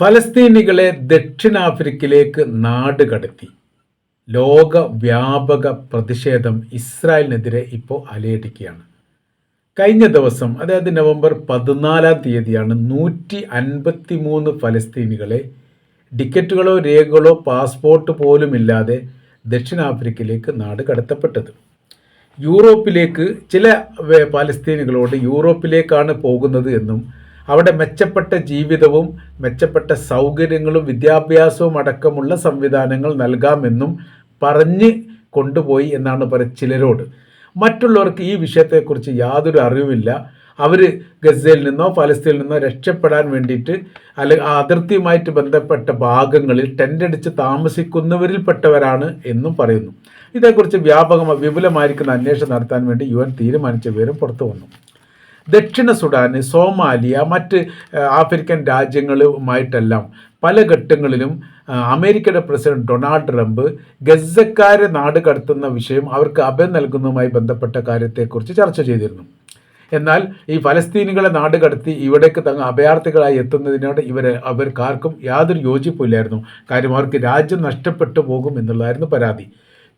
ഫലസ്തീനികളെ ദക്ഷിണാഫ്രിക്കയിലേക്ക് നാട് കടത്തി. ലോകവ്യാപക പ്രതിഷേധം ഇസ്രായേലിനെതിരെ ഇപ്പോൾ അലയടിക്കുകയാണ്. കഴിഞ്ഞ ദിവസം അതായത് നവംബർ പതിനാലാം തീയതിയാണ് നൂറ്റി അൻപത്തി മൂന്ന് ഫലസ്തീനികളെ ടിക്കറ്റുകളോ രേഖകളോ പാസ്പോർട്ട് പോലുമില്ലാതെ ദക്ഷിണാഫ്രിക്കയിലേക്ക് നാട് കടത്തപ്പെട്ടത്. യൂറോപ്പിലേക്ക് ചില ഫലസ്തീനികളോട് യൂറോപ്പിലേക്കാണ് പോകുന്നത് എന്നും അവിടെ മെച്ചപ്പെട്ട ജീവിതവും മെച്ചപ്പെട്ട സൗകര്യങ്ങളും വിദ്യാഭ്യാസവും അടക്കമുള്ള സംവിധാനങ്ങൾ നൽകാമെന്നും പറഞ്ഞ് കൊണ്ടുപോയി എന്നാണ് പറ ചിലരോട്. മറ്റുള്ളവർക്ക് ഈ വിഷയത്തെക്കുറിച്ച് യാതൊരു അറിവുമില്ല. അവർ ഗസയിൽ നിന്നോ ഫലസ്തീനിൽ നിന്നോ രക്ഷപ്പെടാൻ വേണ്ടിയിട്ട് അല്ലെങ്കിൽ അതിർത്തിയുമായിട്ട് ബന്ധപ്പെട്ട ഭാഗങ്ങളിൽ ടെന്റടിച്ച് താമസിക്കുന്നവരിൽപ്പെട്ടവരാണ് എന്നും പറയുന്നു. ഇതേക്കുറിച്ച് വ്യാപകമായി വിപുലമായിരിക്കുന്ന അന്വേഷണം നടത്താൻ വേണ്ടി യു തീരുമാനിച്ച വിവരം പുറത്തു വന്നു. ദക്ഷിണ സുഡാന് സോമാലിയ മറ്റ് ആഫ്രിക്കൻ രാജ്യങ്ങളുമായിട്ടെല്ലാം പല ഘട്ടങ്ങളിലും അമേരിക്കയുടെ പ്രസിഡന്റ് ഡൊണാൾഡ് ട്രംപ് ഗസക്കാരെ നാട് കടത്തുന്ന വിഷയം അവർക്ക് അഭയം നൽകുന്നതുമായി ബന്ധപ്പെട്ട കാര്യത്തെക്കുറിച്ച് ചർച്ച ചെയ്തിരുന്നു. എന്നാൽ ഈ ഫലസ്തീനികളെ നാട് കടത്തി ഇവിടേക്ക് തങ്ങ അഭയാർത്ഥികളായി എത്തുന്നതിനോട് ഇവർ അവർക്കാർക്കും യാതൊരു യോജിപ്പില്ലായിരുന്നു കാര്യം അവർക്ക് രാജ്യം നഷ്ടപ്പെട്ടു പോകും എന്നുള്ളതായിരുന്നു പരാതി.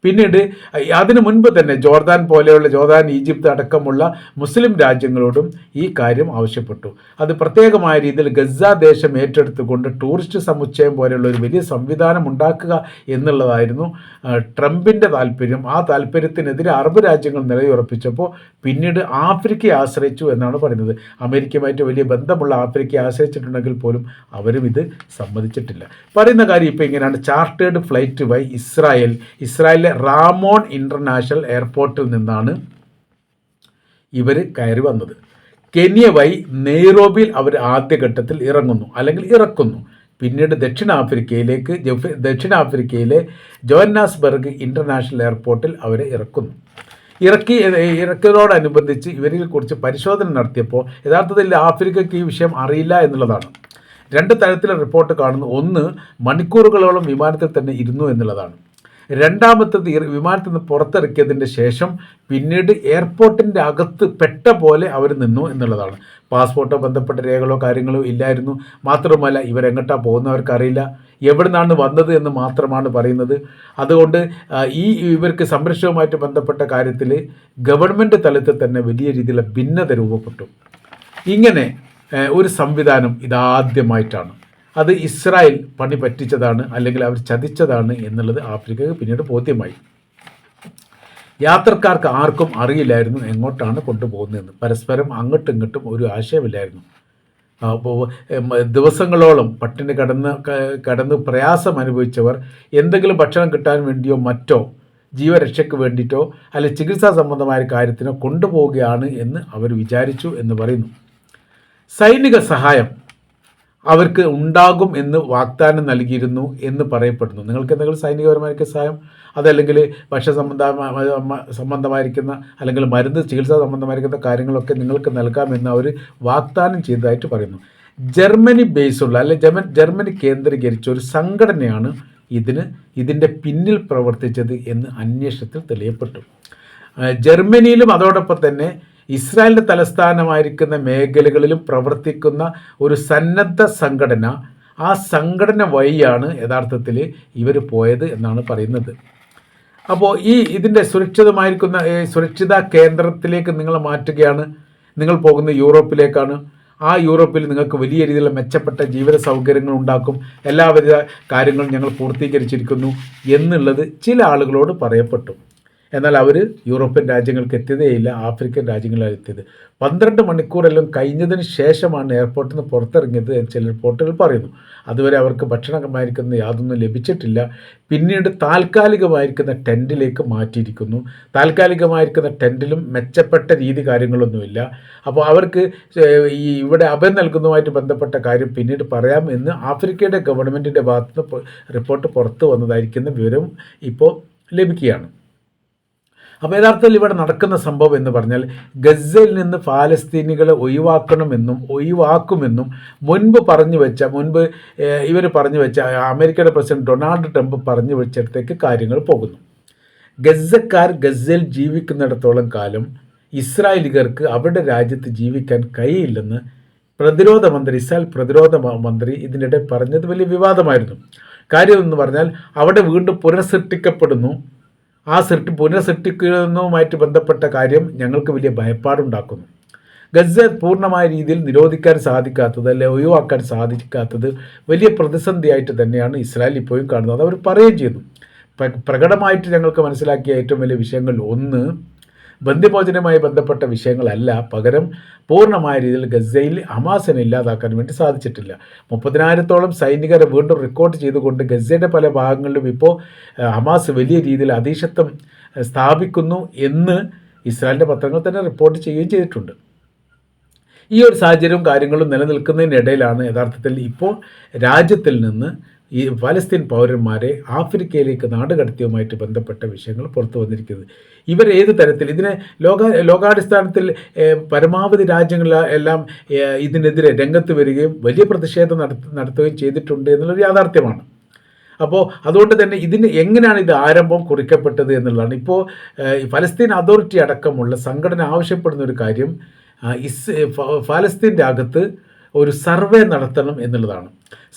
പിന്നീട് അതിനു മുൻപ് തന്നെ ജോർദാൻ പോലെയുള്ള ജോർദാൻ ഈജിപ്ത് അടക്കമുള്ള മുസ്ലിം രാജ്യങ്ങളോടും ഈ കാര്യം ആവശ്യപ്പെട്ടു. അത് പ്രത്യേകമായ രീതിയിൽ ഗസ ദേശം ഏറ്റെടുത്തുകൊണ്ട് ടൂറിസ്റ്റ് സമുച്ചയം പോലെയുള്ള ഒരു വലിയ സംവിധാനം ഉണ്ടാക്കുക എന്നുള്ളതായിരുന്നു ട്രംപിന്റെ താല്പര്യം. ആ താല്പര്യത്തിനെതിരെ അറബ് രാജ്യങ്ങൾ നിലയുറപ്പിച്ചപ്പോൾ പിന്നീട് ആഫ്രിക്കയെ ആശ്രയിച്ചു എന്നാണ് പറയുന്നത്. അമേരിക്കയുമായിട്ട് വലിയ ബന്ധമുള്ള ആഫ്രിക്കയെ ആശ്രയിച്ചിട്ടുണ്ടെങ്കിൽ പോലും അവരും ഇത് സമ്മതിച്ചിട്ടില്ല. പറയുന്ന കാര്യം ഇപ്പോൾ ഇങ്ങനെയാണ്. ചാർട്ടേഡ് ഫ്ലൈറ്റ് വഴി ഇസ്രായേൽ. ഇസ്രായേലിലെ റാമോൺ ഇന്റർനാഷണൽ എയർപോർട്ടിൽ നിന്നാണ് ഇവർ കയറി വന്നത്. കെനിയ വൈ നെയ്റോബിയിൽ അവർ ആദ്യഘട്ടത്തിൽ ഇറങ്ങുന്നു അല്ലെങ്കിൽ ഇറക്കുന്നു. പിന്നീട് ദക്ഷിണാഫ്രിക്കയിലേക്ക് ദക്ഷിണാഫ്രിക്കയിലെ ജോഹന്നാസ്ബർഗ് ഇന്റർനാഷണൽ എയർപോർട്ടിൽ അവരെ ഇറക്കുന്നു. ഇറക്കി ഇറക്കിയതോടനുബന്ധിച്ച് ഇവരിൽ കുറിച്ച് പരിശോധന നടത്തിയപ്പോൾ യഥാർത്ഥത്തിൽ ആഫ്രിക്കയ്ക്ക് ഈ വിഷയം അറിയില്ല എന്നുള്ളതാണ്. രണ്ട് തരത്തിലെ റിപ്പോർട്ട് കാണുന്നു. ഒന്ന് മണിക്കൂറുകളോളം വിമാനത്തിൽ തന്നെ ഇരുന്നു എന്നുള്ളതാണ്. രണ്ടാമത്തത് ഇറ- വിമാനത്തിൽ നിന്ന് പുറത്തിറക്കിയതിന്റെ ശേഷം പിന്നീട് എയർപോർട്ടിന്റെ അകത്ത് പെട്ട പോലെ അവർ നിന്നു എന്നുള്ളതാണ്. പാസ്പോർട്ടോ ബന്ധപ്പെട്ട രേഖകളോ കാര്യങ്ങളോ ഇല്ലായിരുന്നു. മാത്രമല്ല ഇവരെങ്ങോട്ടാണ് പോകുന്നവർക്കറിയില്ല എവിടെ നിന്നാണ് വന്നത് എന്ന് മാത്രമാണ് പറയുന്നത്. അതുകൊണ്ട് ഈ ഇവർക്ക് സംരക്ഷണവുമായിട്ട് ബന്ധപ്പെട്ട കാര്യത്തിൽ ഗവൺമെന്റ് തലത്തിൽ തന്നെ വലിയ രീതിയിലുള്ള ഭിന്നത രൂപപ്പെട്ടു. ഇങ്ങനെ ഒരു സംവിധാനം ഇതാദ്യമായിട്ടാണ്. അത് ഇസ്രായേൽ പണി പറ്റിച്ചതാണ് അല്ലെങ്കിൽ അവർ ചതിച്ചതാണ് എന്നുള്ളത് ആഫ്രിക്കക്ക് പിന്നീട് ബോധ്യമായി. യാത്രക്കാർക്ക് ആർക്കും അറിയില്ലായിരുന്നു എങ്ങോട്ടാണ് കൊണ്ടുപോകുന്നതെന്ന്. പരസ്പരം അങ്ങോട്ടും ഇങ്ങോട്ടും ഒരു ആശയമില്ലായിരുന്നു. അപ്പോൾ ദിവസങ്ങളോളം പട്ടിണി കടന്ന് കടന്ന് പ്രയാസം അനുഭവിച്ചവർ എന്തെങ്കിലും ഭക്ഷണം കിട്ടാൻ വേണ്ടിയോ മറ്റോ ജീവരക്ഷയ്ക്ക് വേണ്ടിയിട്ടോ അല്ലെ ചികിത്സാ സംബന്ധമായ കാര്യത്തിനോ കൊണ്ടുപോവുകയാണ് എന്ന് അവർ വിചാരിച്ചു എന്ന് പറയുന്നു. സൈനിക സഹായം അവർക്ക് ഉണ്ടാകും എന്ന് വാഗ്ദാനം നൽകിയിരുന്നു എന്ന് പറയപ്പെടുന്നു. നിങ്ങൾക്ക് എന്തെങ്കിലും സൈനികപരമായിരിക്കുന്ന സഹായം? അതല്ലെങ്കിൽ ഭക്ഷ്യ സംബന്ധ സംബന്ധമായിരിക്കുന്ന അല്ലെങ്കിൽ മരുന്ന് ചികിത്സാ സംബന്ധമായിരിക്കുന്ന കാര്യങ്ങളൊക്കെ നിങ്ങൾക്ക് നൽകാമെന്ന് അവർ വാഗ്ദാനം ചെയ്തതായിട്ട് പറയുന്നു. ജർമ്മനി ബേസുള്ള അല്ലെ ജർമ്മൻ ജർമ്മനി കേന്ദ്രീകരിച്ച ഒരു സംഘടനയാണ് ഇതിന് ഇതിന്റെ പിന്നിൽ പ്രവർത്തിച്ചത് എന്ന് അന്വേഷണത്തിൽ തെളിയപ്പെട്ടു. ജർമ്മനിയിലും അതോടൊപ്പം തന്നെ ഇസ്രായേലിന്റെ തലസ്ഥാനമായിരിക്കുന്ന മേഖലകളിലും പ്രവർത്തിക്കുന്ന ഒരു സന്നദ്ധ സംഘടന ആ സംഘടന വഴിയാണ് യഥാർത്ഥത്തിൽ ഇവർ പോയത് എന്നാണ് പറയുന്നത്. അപ്പോൾ ഈ ഇതിന്റെ സുരക്ഷിതമായിരിക്കുന്ന സുരക്ഷിത കേന്ദ്രത്തിലേക്ക് നിങ്ങൾ മാറ്റുകയാണ്. നിങ്ങൾ പോകുന്ന യൂറോപ്പിലേക്കാണ്. ആ യൂറോപ്പിൽ നിങ്ങൾക്ക് വലിയ രീതിയിലുള്ള മെച്ചപ്പെട്ട ജീവിത സൗകര്യങ്ങൾ ഉണ്ടാക്കും. എല്ലാവിധ കാര്യങ്ങളും ഞങ്ങൾ പൂർത്തീകരിച്ചിരിക്കുന്നു എന്നുള്ളത് ചില ആളുകളോട് പറയപ്പെട്ടു. എന്നാൽ അവർ യൂറോപ്യൻ രാജ്യങ്ങൾക്ക് എത്തിയതേയില്ല ആഫ്രിക്കൻ രാജ്യങ്ങളിലാണ് എത്തിയത്. പന്ത്രണ്ട് മണിക്കൂറെല്ലാം കഴിഞ്ഞതിന് ശേഷമാണ് എയർപോർട്ടിൽ നിന്ന് പുറത്തിറങ്ങിയത് ചില റിപ്പോർട്ടുകൾ പറയുന്നു. അതുവരെ അവർക്ക് ഭക്ഷണമായിരിക്കുന്ന യാതൊന്നും ലഭിച്ചിട്ടില്ല. പിന്നീട് താൽക്കാലികമായിരിക്കുന്ന ടെന്റിലേക്ക് മാറ്റിയിരിക്കുന്നു. താൽക്കാലികമായിരിക്കുന്ന ടെന്റിലും മെച്ചപ്പെട്ട രീതി കാര്യങ്ങളൊന്നുമില്ല. അപ്പോൾ അവർക്ക് ഈ ഇവിടെ അഭയം നൽകുന്നതുമായിട്ട് ബന്ധപ്പെട്ട കാര്യം പിന്നീട് പറയാം എന്ന് ആഫ്രിക്കയുടെ ഗവൺമെന്റിന്റെ ഭാഗത്ത് നിന്ന് റിപ്പോർട്ട് പുറത്തു വന്നതായിരിക്കുന്ന വിവരം ഇപ്പോൾ ലഭിക്കുകയാണ്. അപ്പോൾ യഥാർത്ഥത്തിൽ ഇവിടെ നടക്കുന്ന സംഭവം എന്ന് പറഞ്ഞാൽ ഗസയിൽ നിന്ന് ഫാലസ്തീനികളെ ഒഴിവാക്കണമെന്നും ഒഴിവാക്കുമെന്നും മുൻപ് പറഞ്ഞു വെച്ച മുൻപ് ഇവർ പറഞ്ഞു വെച്ച അമേരിക്കയുടെ പ്രസിഡന്റ് ഡൊണാൾഡ് ട്രംപ് പറഞ്ഞു വെച്ചിടത്തേക്ക് കാര്യങ്ങൾ പോകുന്നു. ഗസക്കാർ ഗസയിൽ ജീവിക്കുന്നിടത്തോളം കാലം ഇസ്രായേലികർക്ക് അവരുടെ രാജ്യത്ത് ജീവിക്കാൻ കഴിയില്ലെന്ന് പ്രതിരോധ മന്ത്രി ഇസ്രായേൽ പ്രതിരോധ മന്ത്രി ഇതിനിടെ പറഞ്ഞത് വലിയ വിവാദമായിരുന്നു. കാര്യം എന്ന് പറഞ്ഞാൽ അവിടെ വീണ്ടും പുനഃസൃഷ്ടിക്കപ്പെടുന്നു. ആ സൃഷ്ടി പുനഃസൃഷ്ടിക്കുന്നതുമായിട്ട് ബന്ധപ്പെട്ട കാര്യം ഞങ്ങൾക്ക് വലിയ ഭയപ്പാടുണ്ടാക്കുന്നു. ഗസ പൂർണമായ രീതിയിൽ നിരോധിക്കാൻ സാധിക്കാത്തത് അല്ലെ ഒഴിവാക്കാൻ സാധിക്കാത്തത് വലിയ പ്രതിസന്ധിയായിട്ട് തന്നെയാണ് ഇസ്രായേൽ ഇപ്പോഴും കാണുന്നത്. അവർ പറയുകയും ചെയ്തു പ്രകടമായിട്ട് ഞങ്ങൾക്ക് മനസ്സിലാക്കിയ ഏറ്റവും വലിയ വിഷയങ്ങളിൽ ഒന്ന് ബന്ധ്യമോചനവുമായി ബന്ധപ്പെട്ട വിഷയങ്ങളല്ല. പകരം പൂർണമായ രീതിയിൽ ഗസയിൽ ഹമാസിനെ ഇല്ലാതാക്കാൻ വേണ്ടി സാധിച്ചിട്ടില്ല. മുപ്പതിനായിരത്തോളം സൈനികരെ വീണ്ടും റിക്കോർഡ് ചെയ്തുകൊണ്ട് ഗസയുടെ പല ഭാഗങ്ങളിലും ഇപ്പോൾ ഹമാസ് വലിയ രീതിയിൽ അതീശത്വം സ്ഥാപിക്കുന്നു എന്ന് ഇസ്രായേലിന്റെ പത്രങ്ങൾ തന്നെ റിപ്പോർട്ട് ചെയ്യുകയും ചെയ്തിട്ടുണ്ട്. ഈ ഒരു സാഹചര്യവും കാര്യങ്ങളും നിലനിൽക്കുന്നതിനിടയിലാണ് യഥാർത്ഥത്തിൽ ഇപ്പോൾ രാജ്യത്തിൽ നിന്ന് ഈ ഫലസ്തീൻ പൗരന്മാരെ ആഫ്രിക്കയിലേക്ക് നാടുകടത്തിയുമായിട്ട് ബന്ധപ്പെട്ട വിഷയങ്ങൾ പുറത്തു വന്നിരിക്കുന്നത്. ഇവർ ഏത് തരത്തിൽ? ഇതിനെ ലോക ലോകാടിസ്ഥാനത്തിൽ പരമാവധി രാജ്യങ്ങൾ എല്ലാം ഇതിനെതിരെ രംഗത്ത് വരികയും വലിയ പ്രതിഷേധം നടത്ത നടത്തുകയും ചെയ്തിട്ടുണ്ട് എന്നുള്ളൊരു യാഥാർത്ഥ്യമാണ്. അപ്പോൾ അതുകൊണ്ട് തന്നെ ഇതിന് എങ്ങനെയാണ് ഇത് ആരംഭം കുറിക്കപ്പെട്ടത് എന്നുള്ളതാണ്. ഇപ്പോൾ ഫലസ്തീൻ അതോറിറ്റി അടക്കമുള്ള സംഘടന ആവശ്യപ്പെടുന്ന ഒരു കാര്യം ഇസ് ഫലസ്തീന്റെ അകത്ത് ഒരു സർവേ നടത്തണം എന്നുള്ളതാണ്.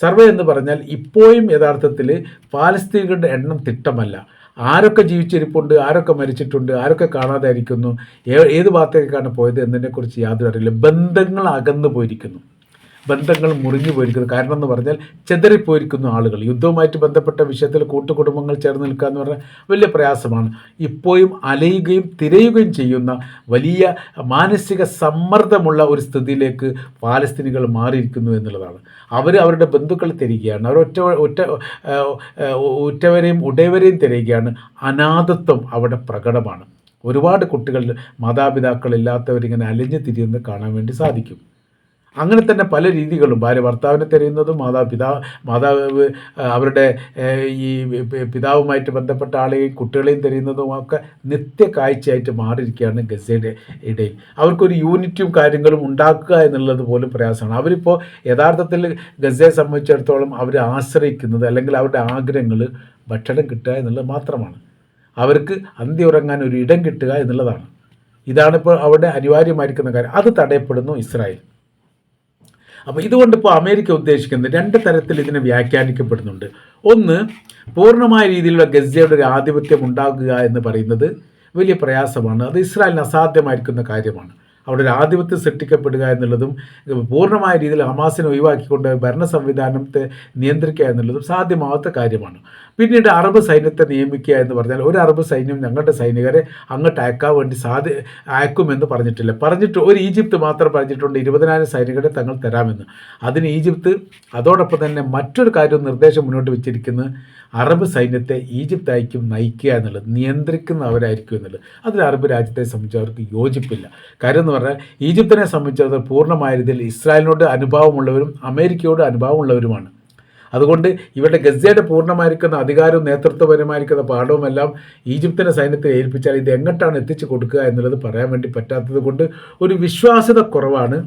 സർവേ എന്ന് പറഞ്ഞാൽ ഇപ്പോഴും യഥാർത്ഥത്തിൽ പാലസ്തീനികളുടെ എണ്ണം തിട്ടമല്ല. ആരൊക്കെ ജീവിച്ചിരിപ്പുണ്ട് ആരൊക്കെ മരിച്ചിട്ടുണ്ട് ആരൊക്കെ കാണാതായിരിക്കുന്നു ഏത് ഭാഗത്തേക്കാണ് പോയത് എന്നതിനെക്കുറിച്ച് യാതൊരു അറിയില്ല ബന്ധങ്ങൾ അകന്നു പോയിരിക്കുന്നു ബന്ധങ്ങൾ മുറിഞ്ഞു പോയിരിക്കുന്നു. കാരണം എന്ന് പറഞ്ഞാൽ ചെതറിപ്പോയിരിക്കുന്ന ആളുകൾ. യുദ്ധവുമായിട്ട് ബന്ധപ്പെട്ട വിഷയത്തിൽ കൂട്ടുകുടുംബങ്ങൾ ചേർന്ന് നിൽക്കുക എന്ന് പറഞ്ഞാൽ വലിയ പ്രയാസമാണ്. ഇപ്പോഴും അലയുകയും തിരയുകയും ചെയ്യുന്ന വലിയ മാനസിക സമ്മർദ്ദമുള്ള ഒരു സ്ഥിതിയിലേക്ക് പാലസ്തീനികൾ മാറിയിരിക്കുന്നു എന്നുള്ളതാണ്. അവർ അവരുടെ ബന്ധുക്കൾ തിരികെയാണ് അവർ ഒറ്റ ഒറ്റ ഉറ്റവരെയും ഉടയവരെയും തിരയുകയാണ്. അനാഥത്വം അവിടെ പ്രകടമാണ്. ഒരുപാട് കുട്ടികൾ മാതാപിതാക്കളില്ലാത്തവരിങ്ങനെ അലിഞ്ഞു തിരിയുന്നത് കാണാൻ വേണ്ടി സാധിക്കും. അങ്ങനെ തന്നെ പല രീതികളും. ഭാര്യ ഭർത്താവിനെ തിരയുന്നതും മാതാപിതാ മാതാവ് അവരുടെ ഈ പിതാവുമായിട്ട് ബന്ധപ്പെട്ട ആളെയും കുട്ടികളെയും തിരയുന്നതും ഒക്കെ നിത്യ കാഴ്ചയായിട്ട് മാറിയിരിക്കുകയാണ് ഗസയുടെ ഇടയിൽ. അവർക്കൊരു യൂണിറ്റും കാര്യങ്ങളും ഉണ്ടാക്കുക എന്നുള്ളത് പോലും പ്രയാസമാണ്. അവരിപ്പോൾ യഥാർത്ഥത്തിൽ ഗസയെ സംബന്ധിച്ചിടത്തോളം അവർ ആശ്രയിക്കുന്നത് അല്ലെങ്കിൽ അവരുടെ ആഗ്രഹങ്ങൾ ഭക്ഷണം കിട്ടുക എന്നുള്ളത് മാത്രമാണ്. അവർക്ക് അന്തി ഉറങ്ങാൻ ഒരു ഇടം കിട്ടുക എന്നുള്ളതാണ്. ഇതാണിപ്പോൾ അവിടെ അനിവാര്യമായിരിക്കുന്ന കാര്യം. അത് തടയപ്പെടുന്നു ഇസ്രായേൽ. അപ്പോൾ ഇതുകൊണ്ട് ഇപ്പോൾ അമേരിക്ക ഉദ്ദേശിക്കുന്നത് രണ്ട് തരത്തിൽ ഇതിനെ വ്യാഖ്യാനിക്കപ്പെടുന്നുണ്ട്. ഒന്ന് പൂർണമായ രീതിയിലുള്ള ഗസയുടെ ഒരു ആധിപത്യം ഉണ്ടാകുക എന്ന് പറയുന്നത് വലിയ പ്രയാസമാണ്. അത് ഇസ്രായേലിന് അസാധ്യമായിരിക്കുന്ന കാര്യമാണ്. അവിടെ ഒരു ആധിപത്യം സൃഷ്ടിക്കപ്പെടുക എന്നുള്ളതും പൂർണമായ രീതിയിൽ ഹമാസിനെ ഒഴിവാക്കിക്കൊണ്ട് ഭരണ സംവിധാനത്തെ നിയന്ത്രിക്കുക എന്നുള്ളതും സാധ്യമാവാത്ത കാര്യമാണ്. പിന്നീട് അറബ് സൈന്യത്തെ നിയമിക്കുക എന്ന് പറഞ്ഞാൽ ഒരു അറബ് സൈന്യം ഞങ്ങളുടെ സൈനികരെ അങ്ങോട്ട് അയക്കാൻ വേണ്ടി സാധ്യ അയക്കുമെന്ന് പറഞ്ഞിട്ടില്ല. പറഞ്ഞിട്ട് ഒരു ഈജിപ്ത് മാത്രം പറഞ്ഞിട്ടുണ്ട് ഇരുപതിനായിരം സൈനികരെ തങ്ങൾ തരാമെന്ന്. അതിന് ഈജിപ്ത് അതോടൊപ്പം തന്നെ മറ്റൊരു കാര്യം നിർദ്ദേശം മുന്നോട്ട് വെച്ചിരിക്കുന്നത് അറബ് സൈന്യത്തെ ഈജിപ്ത് അയക്കും നയിക്കുക എന്നുള്ളത് നിയന്ത്രിക്കുന്നവരായിരിക്കും എന്നുള്ളത്. അതിൽ അറബ് രാജ്യത്തെ സംബന്ധിച്ച് അവർക്ക് യോജിപ്പില്ല. കാര്യം എന്ന് പറഞ്ഞാൽ ഈജിപ്തിനെ സംബന്ധിച്ചിടത്തോളം പൂർണമായ രീതിയിൽ ഇസ്രായേലിനോട് അനുഭാവമുള്ളവരും അമേരിക്കയോട് അനുഭാവമുള്ളവരുമാണ്. അതുകൊണ്ട് ഇവരുടെ ഗസയുടെ പൂർണമായിരിക്കുന്ന അധികാരവും നേതൃത്വപരമായിരിക്കുന്ന പാഠവുമെല്ലാം ഈജിപ്തിന്റെ സൈന്യത്തെ ഏൽപ്പിച്ചാൽ ഇത് എങ്ങോട്ടാണ് എത്തിച്ചു കൊടുക്കുക എന്നുള്ളത് പറയാൻ വേണ്ടി പറ്റാത്തത് കൊണ്ട് ഒരു വിശ്വാസ്യത കുറവാണ്.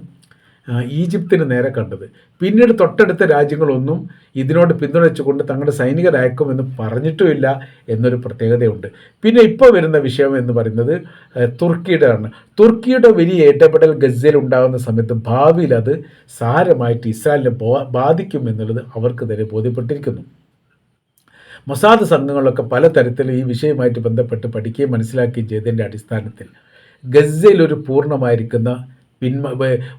ഈജിപ്തിന് നേരെ കണ്ടത്. പിന്നീട് തൊട്ടടുത്ത രാജ്യങ്ങളൊന്നും ഇതിനോട് പിന്തുണച്ചുകൊണ്ട് തങ്ങളുടെ സൈനികർ അയക്കുമെന്ന് പറഞ്ഞിട്ടുമില്ല എന്നൊരു പ്രത്യേകതയുണ്ട്. പിന്നെ ഇപ്പോൾ വരുന്ന വിഷയം എന്ന് പറയുന്നത് തുർക്കിയുടെ ആണ് തുർക്കിയുടെ വലിയ ഏറ്റപ്പെടൽ ഗസയിൽ ഉണ്ടാകുന്ന സമയത്ത് ഭാവിയിൽ അത് സാരമായിട്ട് ഇസ്രായേലിനെ ബാധിക്കും എന്നുള്ളത് അവർക്ക് തന്നെ ബോധ്യപ്പെട്ടിരിക്കുന്നു. മൊസാദ് സംഘങ്ങളൊക്കെ പലതരത്തിൽ ഈ വിഷയവുമായിട്ട് ബന്ധപ്പെട്ട് പഠിക്കുകയും മനസ്സിലാക്കുകയും ചെയ്തതിന്റെ അടിസ്ഥാനത്തിൽ ഗസയിൽ ഒരു പൂർണമായിരിക്കുന്ന പിന്മ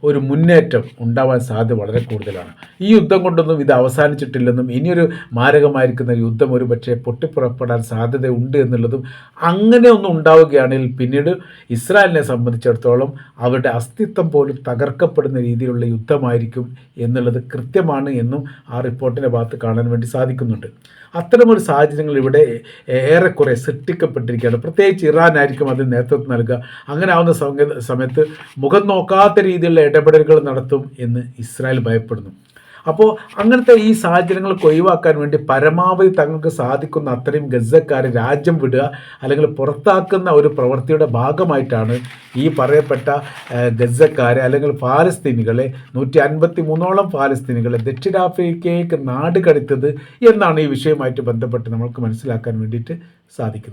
ഒരു മുന്നേറ്റം ഉണ്ടാവാൻ സാധ്യത വളരെ കൂടുതലാണ്. ഈ യുദ്ധം കൊണ്ടൊന്നും ഇത് അവസാനിച്ചിട്ടില്ലെന്നും ഇനിയൊരു മാരകമായിരിക്കുന്ന യുദ്ധം ഒരു പക്ഷേ പൊട്ടിപ്പുറപ്പെടാൻ സാധ്യതയുണ്ട് എന്നുള്ളതും അങ്ങനെ ഒന്നും ഉണ്ടാവുകയാണെങ്കിൽ പിന്നീട് ഇസ്രായേലിനെ സംബന്ധിച്ചിടത്തോളം അവരുടെ അസ്തിത്വം പോലും തകർക്കപ്പെടുന്ന രീതിയിലുള്ള യുദ്ധമായിരിക്കും എന്നുള്ളത് കൃത്യമാണ് എന്നും ആ റിപ്പോർട്ടിന്റെ ഭാഗത്ത് കാണാൻ വേണ്ടി സാധിക്കുന്നുണ്ട്. അത്തരമൊരു സാഹചര്യങ്ങൾ ഇവിടെ ഏറെക്കുറെ സൃഷ്ടിക്കപ്പെട്ടിരിക്കുകയാണ്. പ്രത്യേകിച്ച് ഇറാനായിരിക്കും അതിന് നേതൃത്വം നൽകുക. അങ്ങനെ ആവുന്ന സമയത്ത് മുഖം നോക്കാത്ത രീതിയിലുള്ള ഇടപെടലുകൾ നടത്തും എന്ന് ഇസ്രായേൽ ഭയപ്പെടുന്നു. അപ്പോൾ അങ്ങനത്തെ ഈ സാഹചര്യങ്ങൾ ഒഴിവാക്കാൻ വേണ്ടി പരമാവധി തങ്ങൾക്ക് സാധിക്കുന്ന അത്രയും ഗസക്കാരെ രാജ്യം വിടുക അല്ലെങ്കിൽ പുറത്താക്കുന്ന ഒരു പ്രവൃത്തിയുടെ ഭാഗമായിട്ടാണ് ഈ പറയപ്പെട്ട ഗസക്കാരെ അല്ലെങ്കിൽ ഫാലസ്തീനികളെ നൂറ്റി അൻപത്തി മൂന്നോളം ഫാലസ്തീനികളെ ദക്ഷിണാഫ്രിക്കയിലേക്ക് നാട് കടത്തത് എന്നാണ് ഈ വിഷയവുമായിട്ട് ബന്ധപ്പെട്ട് നമ്മൾക്ക് മനസ്സിലാക്കാൻ വേണ്ടിയിട്ട് സാധിക്കുന്നത്.